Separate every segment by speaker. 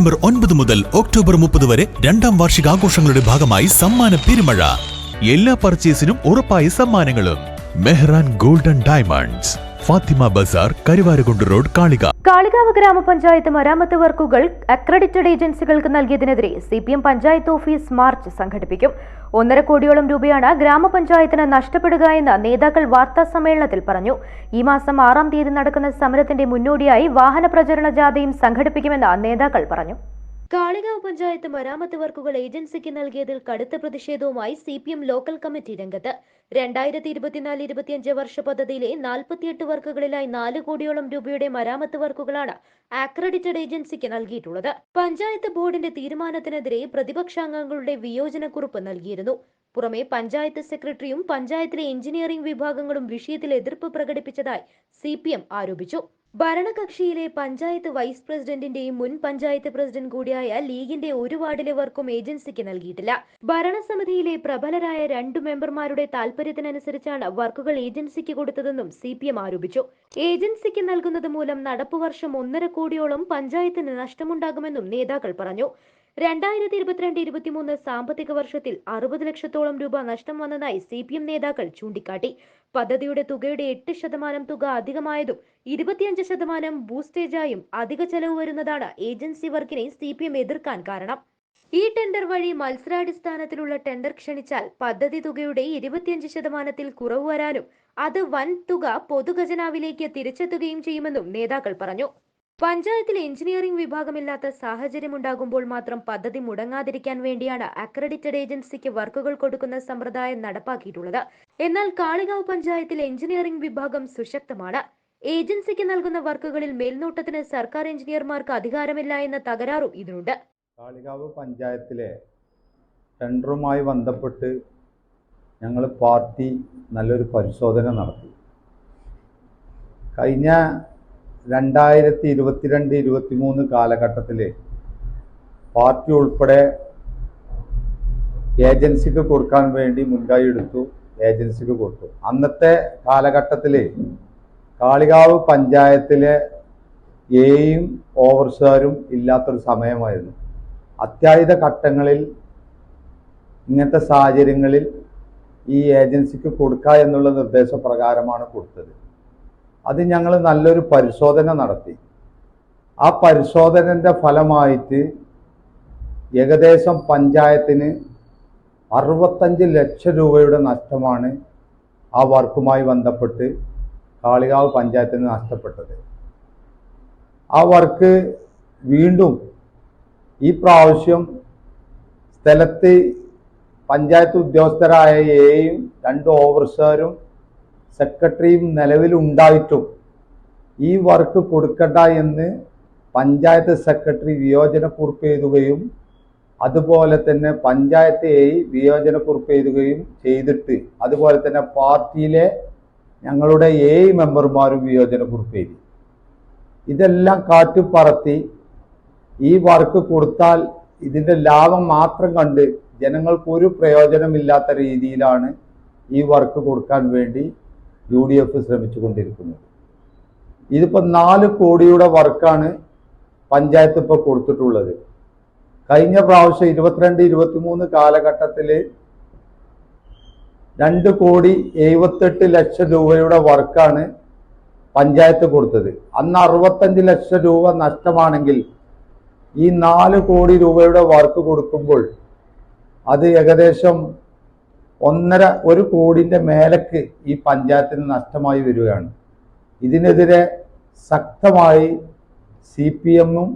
Speaker 1: September ഒൻപത് മുതൽ October മുപ്പത് വരെ രണ്ടാം വാർഷികാഘോഷങ്ങളുടെ ഭാഗമായി സമ്മാന പെരുമഴ. എല്ലാ പർച്ചേസിനും ഉറപ്പായ സമ്മാനങ്ങളും. Mehran golden diamonds Fathima Bazar Karuvarakundu road കാളിക.
Speaker 2: Kalikavu ഗ്രാമപഞ്ചായത്ത് മരാമത്ത് വർക്കുകൾ അക്രഡിറ്റഡ് ഏജൻസികൾക്ക് നൽകിയതിനെതിരെ C P M panchayat office march സംഘടിപ്പിക്കും. ഒന്നര കോടിയോളം രൂപയാണ് ഗ്രാമപഞ്ചായത്തിന് നഷ്ടപ്പെടുക എന്ന് നേതാക്കൾ വാർത്താ സമ്മേളനത്തിൽ പറഞ്ഞു. ഈ മാസം ആറാം തീയതി നടക്കുന്ന സമരത്തിന്റെ മുന്നോടിയായി വാഹന പ്രചരണ ജാഥയും സംഘടിപ്പിക്കുമെന്ന് നേതാക്കൾ പറഞ്ഞു. കാളികാവ് പഞ്ചായത്ത് മരാമത്ത് വർക്കുകൾ ഏജൻസിക്ക് നൽകിയതിൽ കടുത്ത പ്രതിഷേധവുമായി C P M local committee രംഗത്ത്. രണ്ടായിരത്തി ഇരുപത്തിനാല് ഇരുപത്തിയഞ്ച് വർഷ പദ്ധതിയിലെ നാൽപ്പത്തിയെട്ട് വർക്കുകളിലായി നാല് കോടിയോളം രൂപയുടെ മരാമത്ത് വർക്കുകളാണ് അക്രഡിറ്റഡ് ഏജൻസിക്ക് നൽകിയിട്ടുള്ളത്. പഞ്ചായത്ത് ബോർഡിന്റെ തീരുമാനത്തിനെതിരെ പ്രതിപക്ഷാംഗങ്ങളുടെ വിയോജനക്കുറിപ്പ് നൽകിയിരുന്നു. പുറമെ പഞ്ചായത്ത് സെക്രട്ടറിയും പഞ്ചായത്തിലെ എഞ്ചിനീയറിംഗ് വിഭാഗങ്ങളും വിഷയത്തിൽ എതിർപ്പ് പ്രകടിപ്പിച്ചതായി സി ആരോപിച്ചു. ഭരണകക്ഷിയിലെ പഞ്ചായത്ത് വൈസ് പ്രസിഡന്റിന്റെയും മുൻ പഞ്ചായത്ത് പ്രസിഡന്റ് കൂടിയായ ലീഗിന്റെ ഒരു വാർഡിലെ വർക്കും ഏജൻസിക്ക് നൽകിയിട്ടില്ല. ഭരണസമിതിയിലെ പ്രബലരായ രണ്ടു മെമ്പർമാരുടെ താൽപര്യത്തിനനുസരിച്ചാണ് വർക്കുകൾ ഏജൻസിക്ക് കൊടുത്തതെന്നും സി ആരോപിച്ചു. ഏജൻസിക്ക് നൽകുന്നത് മൂലം നടപ്പുവർഷം ഒന്നര കോടിയോളം പഞ്ചായത്തിന് നഷ്ടമുണ്ടാകുമെന്നും നേതാക്കൾ പറഞ്ഞു. രണ്ടായിരത്തി ഇരുപത്തിരണ്ട് ഇരുപത്തിമൂന്ന് സാമ്പത്തിക വർഷത്തിൽ അറുപത് ലക്ഷത്തോളം രൂപ നഷ്ടം വന്നതായി സി പി എം നേതാക്കൾ ചൂണ്ടിക്കാട്ടി. പദ്ധതിയുടെ തുകയുടെ എട്ട് ശതമാനം തുക അധികമായതും ഇരുപത്തിയഞ്ച് ശതമാനം ബൂസ്റ്റേജായും അധിക ചെലവ് വരുന്നതാണ് ഏജൻസി വർക്കിനെ സി പി എം എതിർക്കാൻ കാരണം. ഈ ടെൻഡർ വഴി മത്സരാടിസ്ഥാനത്തിലുള്ള ടെൻഡർ ക്ഷണിച്ചാൽ പദ്ധതി തുകയുടെ ഇരുപത്തിയഞ്ച് ശതമാനത്തിൽ കുറവ് വരാനും അത് വൻ തുക പൊതുഖജനാവിലേക്ക് തിരിച്ചെത്തുകയും ചെയ്യുമെന്നും നേതാക്കൾ പറഞ്ഞു. പഞ്ചായത്തിൽ എഞ്ചിനീയറിംഗ് വിഭാഗമില്ലാത്ത സാഹചര്യമുണ്ടാകുമ്പോൾ മാത്രം പദ്ധതി മുടങ്ങാതിരിക്കാൻ വേണ്ടിയാണ് അക്രഡിറ്റഡ് ഏജൻസിക്ക് വർക്കുകൾ കൊടുക്കുന്ന സമ്പ്രദായം നടപ്പാക്കിയിട്ടുള്ളത്. എന്നാൽ കാളികാവ് പഞ്ചായത്തിൽ എഞ്ചിനീയറിംഗ് വിഭാഗം സുശക്തമാണ്. ഏജൻസിക്ക് നൽകുന്ന വർക്കുകളിൽ മേൽനോട്ടത്തിന് സർക്കാർ എഞ്ചിനീയർമാർക്ക് അധികാരമില്ല എന്ന തകരാറും ഇതിനുണ്ട്.
Speaker 3: കാളികാവ് പഞ്ചായത്തിലെ ടെൻഡറുമായി ബന്ധപ്പെട്ട് ഞങ്ങൾ പാർട്ടി നല്ലൊരു പരിശോധന നടത്തി. കഴിഞ്ഞ രണ്ടായിരത്തി ഇരുപത്തിരണ്ട് ഇരുപത്തിമൂന്ന് കാലഘട്ടത്തിൽ പാർട്ടി ഉൾപ്പെടെ ഏജൻസിക്ക് കൊടുക്കാൻ വേണ്ടി മുൻകൈ എടുത്തു ഏജൻസിക്ക് കൊടുത്തു. അന്നത്തെ കാലഘട്ടത്തിൽ കാളികാവ് പഞ്ചായത്തിലെ എയും ഓവർസാരും ഇല്ലാത്തൊരു സമയമായിരുന്നു. അത്യാഹിത ഘട്ടങ്ങളിൽ ഇങ്ങനത്തെ സാഹചര്യങ്ങളിൽ ഈ ഏജൻസിക്ക് കൊടുക്കുക എന്നുള്ള നിർദ്ദേശപ്രകാരമാണ് കൊടുത്തത്. അത് ഞങ്ങൾ നല്ലൊരു പരിശോധന നടത്തി. ആ പരിശോധനന്റെ ഫലമായിട്ട് ഏകദേശം പഞ്ചായത്തിന് അറുപത്തഞ്ച് ലക്ഷം രൂപയുടെ നഷ്ടമാണ് ആ വർക്കുമായി ബന്ധപ്പെട്ട് കാളികാവ് പഞ്ചായത്തിന് നഷ്ടപ്പെട്ടത്. ആ വർക്ക് വീണ്ടും ഈ പ്രാവശ്യം സ്ഥലത്ത് പഞ്ചായത്ത് ഉദ്യോഗസ്ഥരായ എയും രണ്ട് ഓവർസറും സെക്രട്ടറിയും നിലവിലുണ്ടായിട്ടും ഈ വർക്ക് കൊടുക്കണ്ട എന്ന് പഞ്ചായത്ത് സെക്രട്ടറി വിയോജനക്കുറിപ്പ് എഴുതുകയും അതുപോലെ തന്നെ പഞ്ചായത്ത് എ വിയോജനക്കുറിപ്പ് എഴുതുകയും ചെയ്തിട്ട് അതുപോലെ തന്നെ പാർട്ടിയിലെ ഞങ്ങളുടെ ഏഴ് മെമ്പർമാരും വിയോജനക്കുറിപ്പ് എഴുതി. ഇതെല്ലാം കാറ്റുപറത്തി ഈ വർക്ക് കൊടുത്താൽ ഇതിന്റെ ലാഭം മാത്രം കണ്ട് ജനങ്ങൾക്ക് ഒരു പ്രയോജനമില്ലാത്ത രീതിയിലാണ് ഈ വർക്ക് കൊടുക്കാൻ വേണ്ടി യു ഡി എഫ് ശ്രമിച്ചുകൊണ്ടിരിക്കുന്നത്. ഇതിപ്പോൾ നാല് കോടിയുടെ വർക്കാണ് പഞ്ചായത്ത് ഇപ്പോൾ കൊടുത്തിട്ടുള്ളത്. കഴിഞ്ഞ പ്രാവശ്യം ഇരുപത്തിരണ്ട് ഇരുപത്തിമൂന്ന് കാലഘട്ടത്തിൽ രണ്ട് കോടി എഴുപത്തെട്ട് ലക്ഷം രൂപയുടെ വർക്കാണ് പഞ്ചായത്ത് കൊടുത്തത്. അന്ന് അറുപത്തഞ്ച് ലക്ഷം രൂപ നഷ്ടമാണെങ്കിൽ ഈ നാല് കോടി രൂപയുടെ വർക്ക് കൊടുക്കുമ്പോൾ അത് ഏകദേശം ഒന്നര ഒരു കോടിന്റെ മേലക്ക് ഈ പഞ്ചായത്തിന് നഷ്ടമായി വരികയാണ്. ഇതിനെതിരെ ശക്തമായി സി പി എമ്മും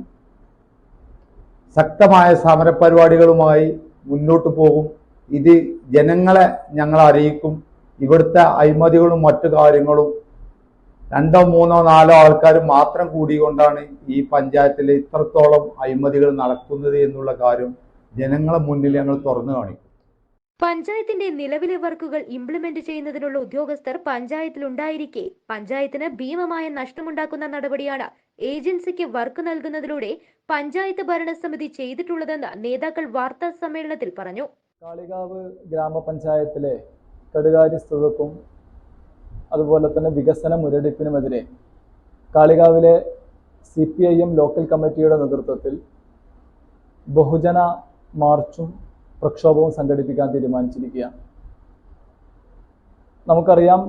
Speaker 3: ശക്തമായ സമരപരിപാടികളുമായി മുന്നോട്ട് പോകും. ഇത് ജനങ്ങളെ ഞങ്ങൾ അറിയിക്കും. ഇവിടുത്തെ അഴിമതികളും മറ്റു കാര്യങ്ങളും രണ്ടോ മൂന്നോ നാലോ ആൾക്കാർ മാത്രം കൂടിക്കൊണ്ടാണ് ഈ പഞ്ചായത്തിൽ ഇത്രത്തോളം അഴിമതികൾ നടക്കുന്നത് എന്നുള്ള കാര്യം ജനങ്ങളെ മുന്നിൽ ഞങ്ങൾ തുറന്നു കാണിക്കും.
Speaker 2: പഞ്ചായത്തിന്റെ നിലവിലെ വർക്കുകൾ ഇംപ്ലിമെന്റ് ചെയ്യുന്നതിനുള്ള ഉദ്യോഗസ്ഥർ പഞ്ചായത്തിൽ ഉണ്ടായിരിക്കെ പഞ്ചായത്തിന് ഭീമമായ നഷ്ടമുണ്ടാക്കുന്ന നടപടിയാണ് ഏജൻസിക്ക് വർക്ക് നൽകുന്നതിലൂടെ പഞ്ചായത്ത് ഭരണസമിതി ചെയ്തിട്ടുള്ളതെന്ന് നേതാക്കൾ വാർത്താ സമ്മേളനത്തിൽ പറഞ്ഞു.
Speaker 4: കാളികാവ് ഗ്രാമപഞ്ചായത്തിലെ കടുകാര്യസ്ഥതക്കും അതുപോലെ തന്നെ വികസന മുരടിപ്പിനുമെതിരെ കാളികാവിലെ C P I M local കമ്മിറ്റിയുടെ നേതൃത്വത്തിൽ ബഹുജന മാർച്ചും പ്രക്ഷോഭവും സംഘടിപ്പിക്കാൻ തീരുമാനിച്ചിരിക്കുകയാണ്. നമുക്കറിയാം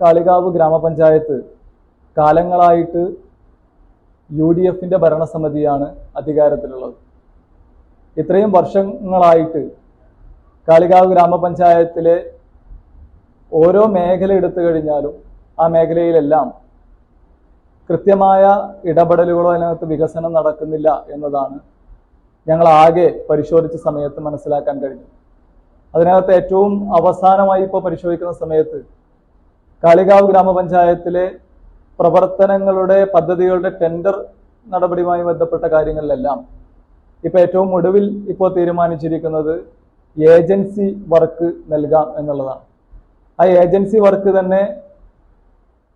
Speaker 4: കാളികാവ് ഗ്രാമപഞ്ചായത്ത് കാലങ്ങളായിട്ട് യു ഡി എഫിന്റെ ഭരണസമിതിയാണ് അധികാരത്തിലുള്ളത്. ഇത്രയും വർഷങ്ങളായിട്ട് കാളികാവ് ഗ്രാമപഞ്ചായത്തിലെ ഓരോ മേഖല എടുത്തു കഴിഞ്ഞാലും ആ മേഖലയിലെല്ലാം കൃത്യമായ ഇടപെടലുകളോ അതിനകത്ത് വികസനം നടക്കുന്നില്ല എന്നതാണ് ഞങ്ങൾ ആകെ പരിശോധിച്ച സമയത്ത് മനസ്സിലാക്കാൻ കഴിഞ്ഞു. അതിനകത്ത് ഏറ്റവും അവസാനമായി ഇപ്പോൾ പരിശോധിക്കുന്ന സമയത്ത് കാളികാവ് ഗ്രാമപഞ്ചായത്തിലെ പ്രവർത്തനങ്ങളുടെ പദ്ധതികളുടെ ടെൻഡർ നടപടിയുമായി ബന്ധപ്പെട്ട കാര്യങ്ങളിലെല്ലാം ഇപ്പോൾ ഏറ്റവും ഒടുവിൽ ഇപ്പോൾ തീരുമാനിച്ചിരിക്കുന്നത് ഏജൻസി വർക്ക് നൽകാം എന്നുള്ളതാണ്. ആ ഏജൻസി വർക്ക് തന്നെ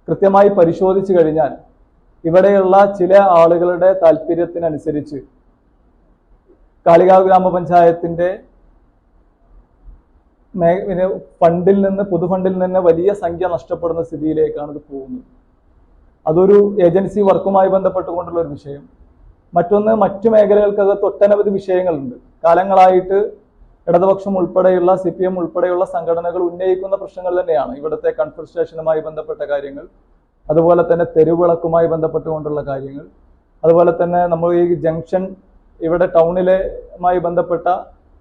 Speaker 4: കൃത്യമായി പരിശോധിച്ചു കഴിഞ്ഞാൽ ഇവിടെയുള്ള ചില ആളുകളുടെ താല്പര്യത്തിനനുസരിച്ച് കാളികാവ് ഗ്രാമപഞ്ചായത്തിന്റെ പിന്നെ ഫണ്ടിൽ നിന്ന് പൊതുഫണ്ടിൽ നിന്ന് വലിയ സംഖ്യ നഷ്ടപ്പെടുന്ന സ്ഥിതിയിലേക്കാണ് ഇത് പോകുന്നത്. അതൊരു ഏജൻസി വർക്കുമായി ബന്ധപ്പെട്ടുകൊണ്ടുള്ള ഒരു വിഷയം. മറ്റൊന്ന് മറ്റു മേഖലകൾക്കകത്ത് ഒട്ടനവധി വിഷയങ്ങളുണ്ട്. കാലങ്ങളായിട്ട് ഇടതുപക്ഷം ഉൾപ്പെടെയുള്ള സി പി എം ഉൾപ്പെടെയുള്ള സംഘടനകൾ ഉന്നയിക്കുന്ന പ്രശ്നങ്ങൾ തന്നെയാണ്. ഇവിടുത്തെ കൺഫർസ്റ്റേഷനുമായി ബന്ധപ്പെട്ട കാര്യങ്ങൾ അതുപോലെ തന്നെ തെരുവിളക്കുമായി ബന്ധപ്പെട്ടുകൊണ്ടുള്ള കാര്യങ്ങൾ അതുപോലെ തന്നെ നമ്മൾ ഈ ജംഗ്ഷൻ ഇവിടെ ടൗണിലെമായി ബന്ധപ്പെട്ട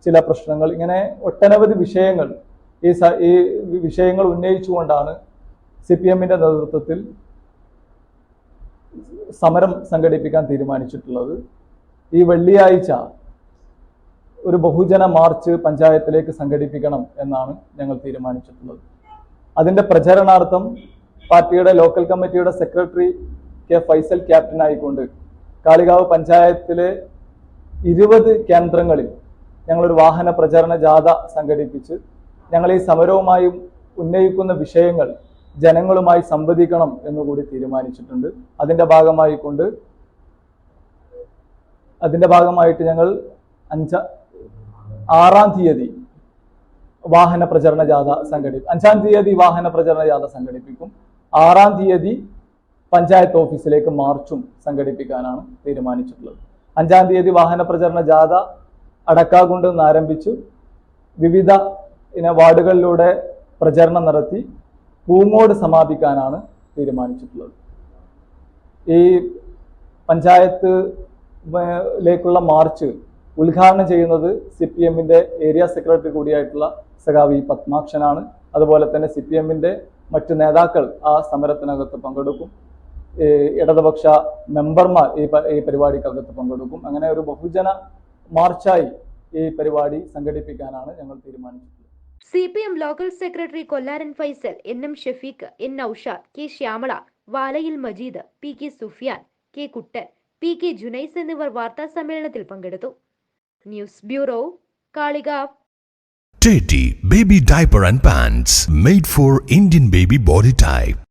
Speaker 4: ചില പ്രശ്നങ്ങൾ. ഇങ്ങനെ ഒട്ടനവധി വിഷയങ്ങൾ ഈ ഈ വിഷയങ്ങൾ ഉന്നയിച്ചുകൊണ്ടാണ് സി പി എമ്മിന്റെ നേതൃത്വത്തിൽ സമരം സംഘടിപ്പിക്കാൻ തീരുമാനിച്ചിട്ടുള്ളത്. ഈ വെള്ളിയാഴ്ച ഒരു ബഹുജന മാർച്ച് പഞ്ചായത്തിലേക്ക് സംഘടിപ്പിക്കണം എന്നാണ് ഞങ്ങൾ തീരുമാനിച്ചിട്ടുള്ളത്. അതിന്റെ പ്രചരണാർത്ഥം പാർട്ടിയുടെ ലോക്കൽ കമ്മിറ്റിയുടെ സെക്രട്ടറി കെ ഫൈസൽ ക്യാപ്റ്റൻ ആയിക്കൊണ്ട് കാളികാവ് പഞ്ചായത്തിലെ ഇരുപത് കേന്ദ്രങ്ങളിൽ ഞങ്ങളൊരു വാഹന പ്രചരണ ജാഥ സംഘടിപ്പിച്ച് ഞങ്ങൾ ഈ സമരവുമായും ഉന്നയിക്കുന്ന വിഷയങ്ങൾ ജനങ്ങളുമായി സംവദിക്കണം എന്നുകൂടി തീരുമാനിച്ചിട്ടുണ്ട്. അതിന്റെ ഭാഗമായി കൊണ്ട് അതിന്റെ ഭാഗമായിട്ട് ഞങ്ങൾ അഞ്ച ആറാം തീയതി വാഹന പ്രചരണ ജാഥ സംഘടിപ്പിക്കും അഞ്ചാം തീയതി വാഹന പ്രചരണ ജാഥ സംഘടിപ്പിക്കും. ആറാം തീയതി പഞ്ചായത്ത് ഓഫീസിലേക്ക് മാർച്ചും സംഘടിപ്പിക്കാനാണ് തീരുമാനിച്ചിട്ടുള്ളത്. അഞ്ചാം തീയതി വാഹന പ്രചരണ ജാഥ അടക്കാകുണ്ട് നിന്ന് ആരംഭിച്ചു. വിവിധ ഇന വാർഡുകളിലൂടെ പ്രചരണം നടത്തി പൂങ്ങോട് സമാപിക്കാനാണ് തീരുമാനിച്ചിട്ടുള്ളത്. ഈ പഞ്ചായത്ത് ലേക്കുള്ള മാർച്ച് ഉദ്ഘാടനം ചെയ്യുന്നത് സി പി എമ്മിന്റെ ഏരിയ സെക്രട്ടറി കൂടിയായിട്ടുള്ള സഖാവ് പത്മാക്ഷനാണ്. അതുപോലെ തന്നെ സി പി എമ്മിന്റെ മറ്റ് നേതാക്കൾ ആ സമരത്തിനകത്ത് പങ്കെടുക്കും. ഇടതുപക്ഷ മെമ്പർമാർ ഈ ഈ പരിപാടിക്കകത്ത് പങ്കെടുക്കും. അങ്ങനെ ഒരു ബഹുജന മാർച്ചായി ഈ പരിപാടി സംഘടിപ്പിക്കാനാണ് ഞങ്ങൾ തീരുമാനിച്ചിട്ടുള്ളത്.
Speaker 2: C P M local secretary Kollaran Faisal N M Shafeeq N Noushad K Shyamala Valayil Majeed P K Sufiyan K Kuttan P K Junais എന്നിവർ വാർത്താ സമ്മേളനത്തിൽ പങ്കെടുത്തു. News bureau Kalikavu.
Speaker 1: Teddy Baby Diaper and Pants made for Indian baby body type.